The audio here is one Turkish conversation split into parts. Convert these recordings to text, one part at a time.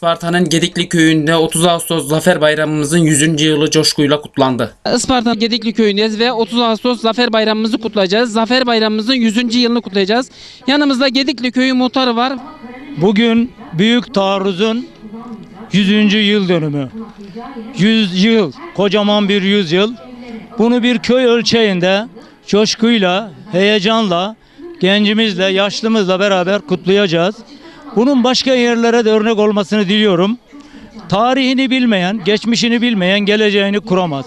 Isparta'nın Gedikli köyünde 30 Ağustos Zafer Bayramımızın 100. yılı coşkuyla kutlandı. Isparta Gedikli köyündeyiz ve 30 Ağustos Zafer Bayramımızı kutlayacağız. Zafer Bayramımızın 100. yılını kutlayacağız. Yanımızda Gedikli köyü muhtarı var. Bugün Büyük Taarruz'un 100. yıl dönümü. 100 yıl, kocaman bir 100 yıl. Bunu bir köy ölçeğinde coşkuyla, heyecanla, gencimizle, yaşlımızla beraber kutlayacağız. Bunun başka yerlere de örnek olmasını diliyorum. Tarihini bilmeyen, geçmişini bilmeyen geleceğini kuramaz.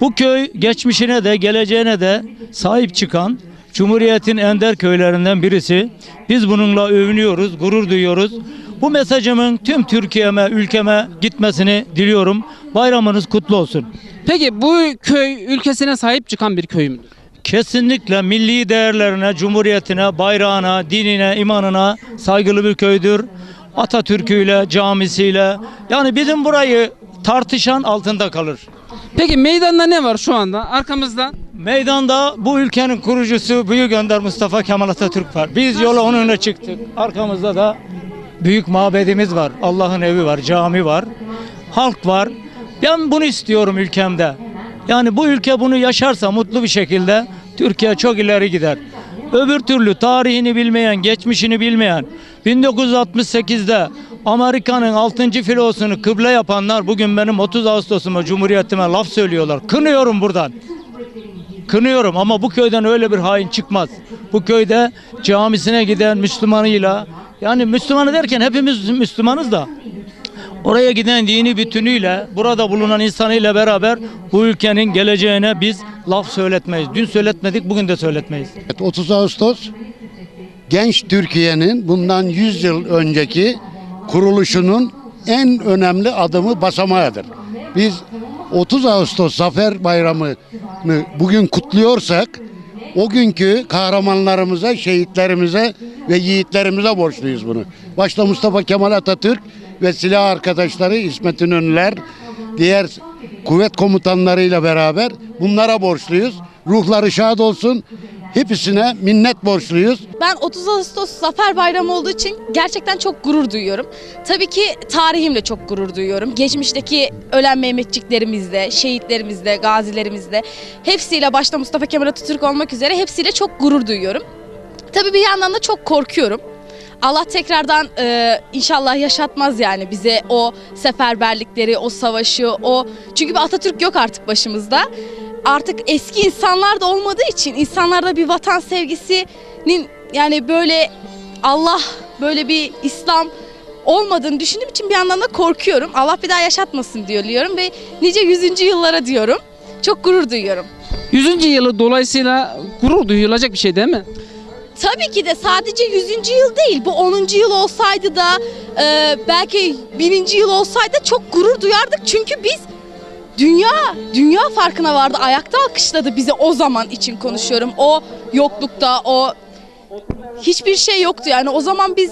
Bu köy geçmişine de geleceğine de sahip çıkan Cumhuriyet'in ender köylerinden birisi. Biz bununla övünüyoruz, gurur duyuyoruz. Bu mesajımın tüm Türkiye'me, ülkeme gitmesini diliyorum. Bayramınız kutlu olsun. Peki bu köy ülkesine sahip çıkan bir köy müdür? Kesinlikle milli değerlerine, cumhuriyetine, bayrağına, dinine, imanına saygılı bir köydür. Atatürk'üyle, camisiyle. Yani bizim burayı tartışan altında kalır. Peki meydanda ne var şu anda? Arkamızda Meydanda bu ülkenin kurucusu Büyük Önder Mustafa Kemal Atatürk var. Biz yola onun önüne çıktık. Arkamızda da büyük mabedimiz var. Allah'ın evi var, cami var. Halk var. Ben bunu istiyorum ülkemde. Yani bu ülke bunu yaşarsa mutlu bir şekilde Türkiye çok ileri gider. Öbür türlü tarihini bilmeyen, geçmişini bilmeyen 1968'de Amerika'nın 6. filosunu kıble yapanlar bugün benim 30 Ağustos'uma Cumhuriyetime laf söylüyorlar. Kınıyorum buradan. Kınıyorum ama bu köyden öyle bir hain çıkmaz. Bu köyde camisine giden Müslümanıyla yani Müslümanı derken hepimiz Müslümanız da oraya giden dini bütünüyle burada bulunan insanıyla beraber bu ülkenin geleceğine biz laf söyletmeyiz. Dün söyletmedik bugün de söyletmeyiz. Evet, 30 Ağustos genç Türkiye'nin bundan 100 yıl önceki kuruluşunun en önemli adımı basamağıdır. Biz 30 Ağustos Zafer Bayramı'nı bugün kutluyorsak o günkü kahramanlarımıza, şehitlerimize ve yiğitlerimize borçluyuz bunu. Başta Mustafa Kemal Atatürk ve silah arkadaşları İsmet İnönüler, diğer kuvvet komutanlarıyla beraber bunlara borçluyuz. Ruhları şad olsun. Hepsine minnet borçluyuz. Ben 30 Ağustos Zafer Bayramı olduğu için gerçekten çok gurur duyuyorum. Tabii ki tarihimle çok gurur duyuyorum. Geçmişteki ölen Mehmetçiklerimizle, şehitlerimizle, gazilerimizle hepsiyle başta Mustafa Kemal Atatürk olmak üzere hepsiyle çok gurur duyuyorum. Tabii bir yandan da çok korkuyorum. Allah tekrardan e, inşallah yaşatmaz yani bize o seferberlikleri, o savaşı, o çünkü bir Atatürk yok artık başımızda. Artık eski insanlar da olmadığı için insanlarda bir vatan sevgisinin yani böyle Allah böyle bir İslam olmadığını düşündüğüm için bir yandan da korkuyorum. Allah bir daha yaşatmasın diyorum ve nice yüzüncü yıllara diyorum. Çok gurur duyuyorum. 100. yılı dolayısıyla gurur duyulacak bir şey değil mi? Tabii ki de sadece 100. yıl değil. Bu 10. yıl olsaydı da e, belki 1000. yıl olsaydı çok gurur duyardık. Çünkü biz dünya dünya farkına vardı. Ayakta alkışladı bizi o zaman için konuşuyorum. O yoklukta o hiçbir şey yoktu yani o zaman biz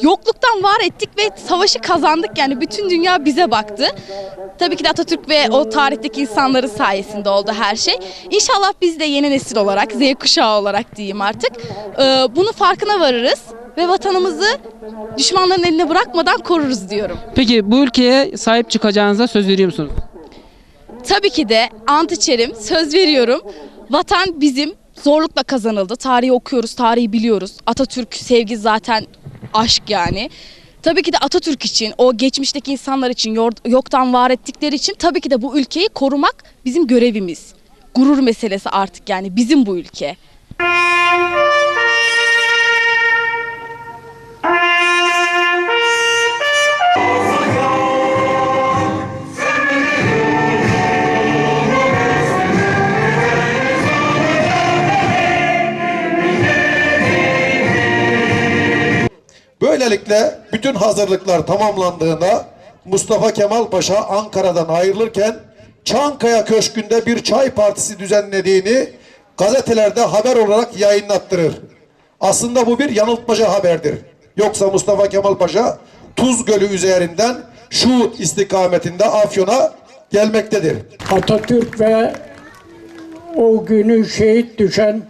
yokluktan var ettik ve savaşı kazandık yani bütün dünya bize baktı. Tabii ki de Atatürk ve o tarihteki insanların sayesinde oldu her şey. İnşallah biz de yeni nesil olarak, Z kuşağı olarak diyeyim artık e, bunu farkına varırız ve vatanımızı düşmanların eline bırakmadan koruruz diyorum. Peki bu ülkeye sahip çıkacağınıza söz veriyor musunuz? Tabii ki de ant içerim, söz veriyorum. Vatan bizim zorlukla kazanıldı. Tarihi okuyoruz, tarihi biliyoruz. Atatürk sevgi zaten aşk yani. Tabii ki de Atatürk için, o geçmişteki insanlar için, yoktan var ettikleri için tabii ki de bu ülkeyi korumak bizim görevimiz. Gurur meselesi artık yani bizim bu ülke. Böylelikle bütün hazırlıklar tamamlandığında Mustafa Kemal Paşa Ankara'dan ayrılırken Çankaya Köşkü'nde bir çay partisi düzenlediğini gazetelerde haber olarak yayınlattırır. Aslında bu bir yanıltmaca haberdir. Yoksa Mustafa Kemal Paşa Tuz Gölü üzerinden Şuhut istikametinde Afyon'a gelmektedir. Atatürk ve o günü şehit düşen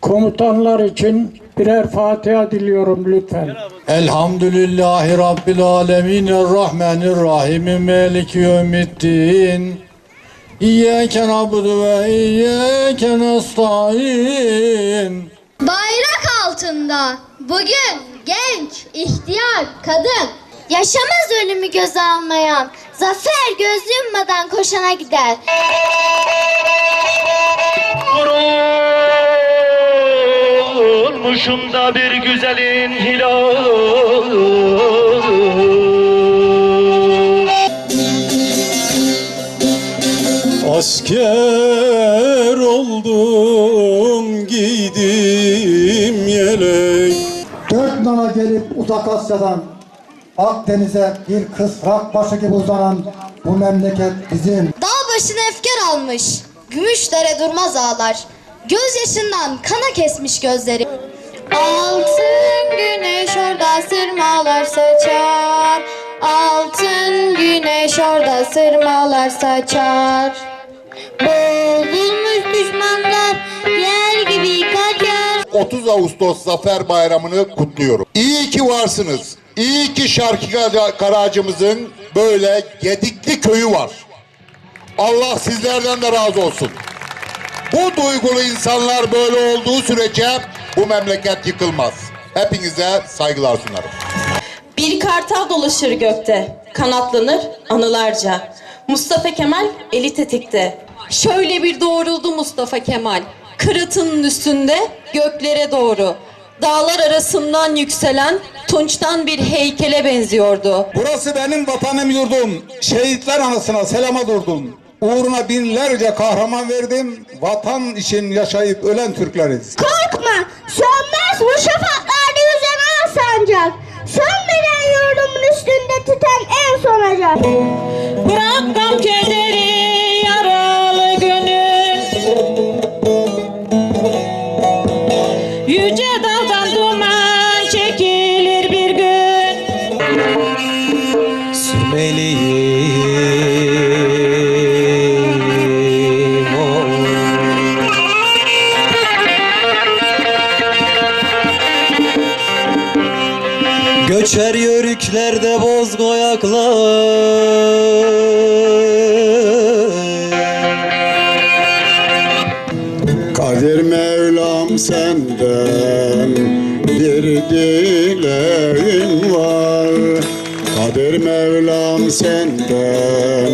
komutanlar için birer Fatiha diliyorum lütfen. Elhamdülillahi Rabbil Alemin Errahmanirrahim Meliki Yevmiddin İyyâke na'budu ve iyyâke nesta'in Bayrak altında bugün genç, ihtiyar, kadın yaşamaz ölümü göze almayan, zafer göz yummadan koşana gider. Olmuşum da bir güzelin hilal Asker oldum giydim yelek Dört nala gelip uzak Asya'dan Akdeniz'e bir kısrak başı gibi uzanan bu memleket bizim. Dağ başına efkar almış, gümüşlere durmaz ağlar. Gözyaşından kana kesmiş gözleri. Altın güneş orada sırmalar saçar. Altın güneş orada sırmalar saçar. Bozulmuş düşmanlar yer gibi kaçar. 30 Ağustos Zafer Bayramı'nı kutluyorum. İyi ki varsınız. İyi ki Şarkı Karacımızın böyle gedikli köyü var. Allah sizlerden de razı olsun. Bu duygulu insanlar böyle olduğu sürece bu memleket yıkılmaz. Hepinize saygılar sunarım. Bir kartal dolaşır gökte, kanatlanır anılarca. Mustafa Kemal eli tetikte. Şöyle bir doğruldu Mustafa Kemal. Kıratının üstünde göklere doğru. Dağlar arasından yükselen tunçtan bir heykele benziyordu. Burası benim vatanım yurdum. Şehitler anısına selama durdum. Uğruna binlerce kahraman verdim. Vatan için yaşayıp ölen Türkleriz. Korkma, sönmez bu şafaklarda yüzen al sancak. Sönmeden yurdumun üstünde tüten en son acak. Bırak gam Kadir Mevlam senden bir dileğim var. Kadir Mevlam senden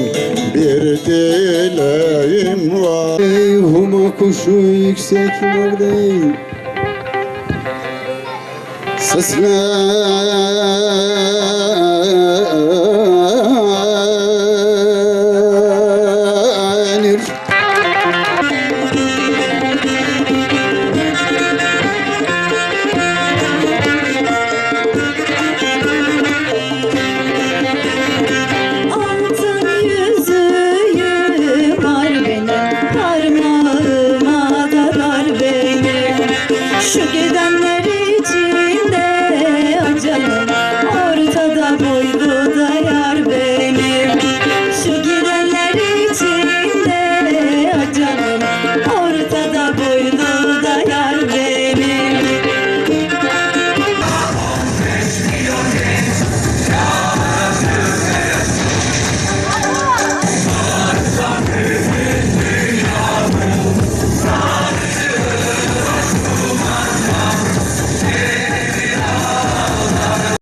bir dileğim var. Ey huma kuşu yükseklerde Seslen Malare